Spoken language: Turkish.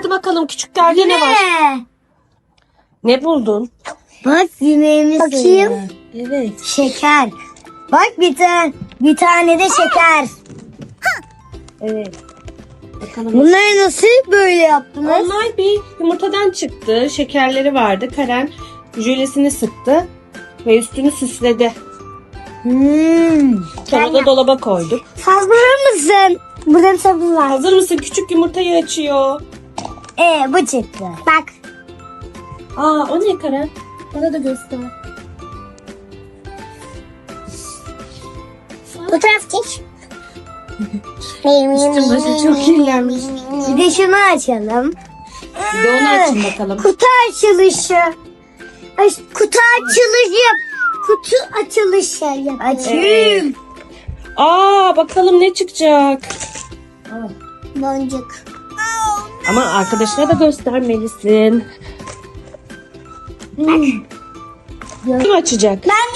hadi bakalım küçüklerde ne var? Ne? Ne buldun? Bak yemeğimiz Bakayım. Evet. Şeker. Bak bir tane bir tane de şeker. Evet. Bakalım. Bunları nasıl böyle yaptınız? Onlar bir yumurtadan çıktı. Şekerleri vardı. Karen jölesini sıktı ve üstünü süsledi. Hmm. Sonra da dolaba koyduk. Hazır mısın? Burada bir sabun var. Hazır mısın? Küçük yumurtayı açıyor. Ee bu çıktı. Bak. Aa o ne Karen? Bana da göster. Fotoğraf çek. Üstün başı çok kirlenmiş. Bir de şunu açalım. Bir de onu açın bakalım. Kutu açılışı. Ay, kutu açılışı. Kutu açılışı yapalım. Açayım. Aa bakalım ne çıkacak. Boncuk. Ama arkadaşına da göstermelisin. Kim açacak? Ben